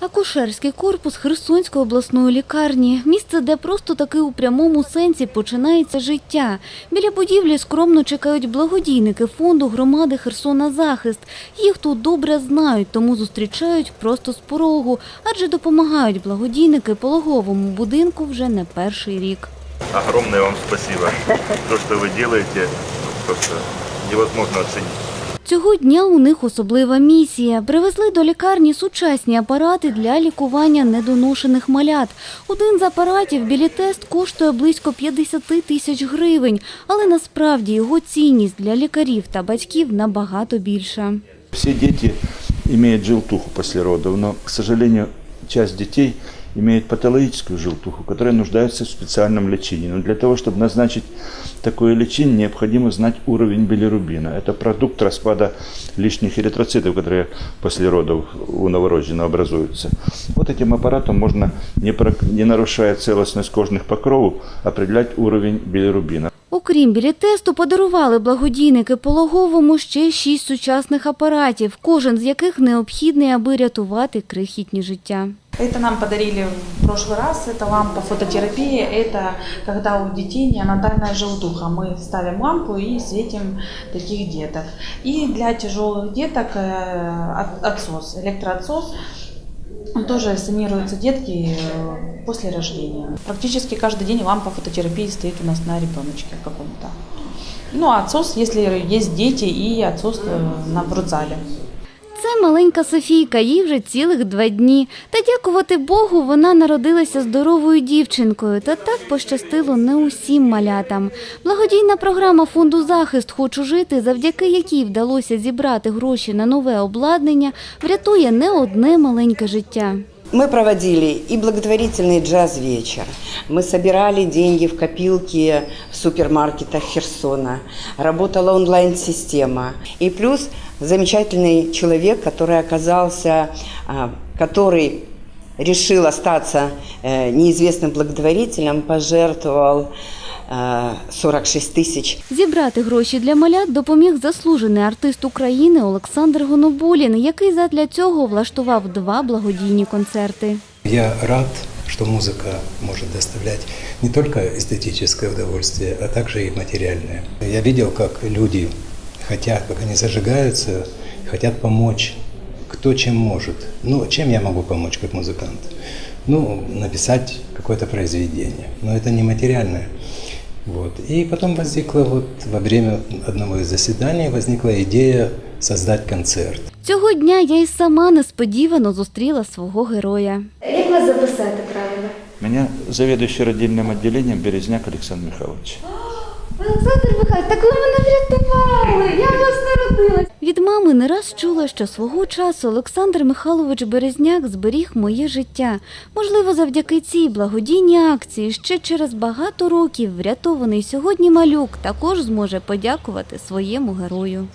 Акушерський корпус Херсонської обласної лікарні – місце, де просто таки у прямому сенсі починається життя. Біля будівлі скромно чекають благодійники фонду громади Херсона Захист. Їх тут добре знають, тому зустрічають просто з порогу, адже допомагають благодійники пологовому будинку вже не перший рік. Огромное вам спасибо. То, что вы делаете, просто невозможно оценить. Цього дня у них особлива місія. Привезли до лікарні сучасні апарати для лікування недоношених малят. Один з апаратів білітест коштує близько 50 тисяч гривень, але насправді його цінність для лікарів та батьків набагато більша. Все дети имеют желтуху после родов, но, к сожалению, часть детей имеет патологическую желтуху, которая нуждается в специальном лечении. Но для того, чтобы назначить такое лечение, необходимо знать уровень билирубина. Это продукт распада лишних эритроцитов, которые после родов у новорожденного образуются. Вот этим аппаратом можно, не, про- не нарушая целостность кожных покровов, определять уровень билирубина. Окрім білітесту, подарували благодійники пологовому ще шість сучасних апаратів, кожен з яких необхідний, аби рятувати крихітні життя. Это нам подарили в прошлый раз, это лампа фототерапии, это когда у детей неонатальная желтуха. Мы ставим лампу и светим таких деток. И для тяжелых деток э, от- отсос, электроотсос, тоже санируются детки э, после рождения. Практически каждый день лампа фототерапии стоит у нас на ребеночке каком-то. Ну, а отсос, если есть дети, и отсос э, на в родзале. Це маленька Софійка, їй вже цілих два дні. Та дякувати Богу, вона народилася здоровою дівчинкою. Та так пощастило не усім малятам. Благодійна програма фонду захист Хочу жити, завдяки якій вдалося зібрати гроші на нове обладнання, врятує не одне маленьке життя. Мы проводили и благотворительный джаз-вечер. Мы собирали деньги в копилки в супермаркетах Херсона. Работала онлайн-система. И плюс замечательный человек, который оказался, а, который решил остаться э, неизвестным благотворителем, пожертвовал э, 46 тысяч Зібрати гроші для малят допоміг заслужений артист України Олександр Гоноболін, який задля цього влаштував два благодійні концерти. Я рад, что музыка может доставлять не только эстетическое удовольствие, а также и материальное. Я видел, как люди хотят, как они зажигаются, хотят помочь, кто чем может. Ну, чем я могу помочь как музыкант? Ну, написать какое-то произведение, но это не материальное. Вот. И потом возникла вот во время одного из заседаний возникла идея создать концерт. Цього дня я й сама несподівано зустріла свого героя. Як вас записати правильно? Меня заведующий родильним відділенням Березняк Александр Михайлович. Олександр Михайлович, так ви мене врятували! Я вас народилась! Від мами не раз чула, що свого часу Олександр Михайлович Березняк зберіг моє життя. Можливо, завдяки цій благодійній акції ще через багато років врятований сьогодні малюк також зможе подякувати своєму герою.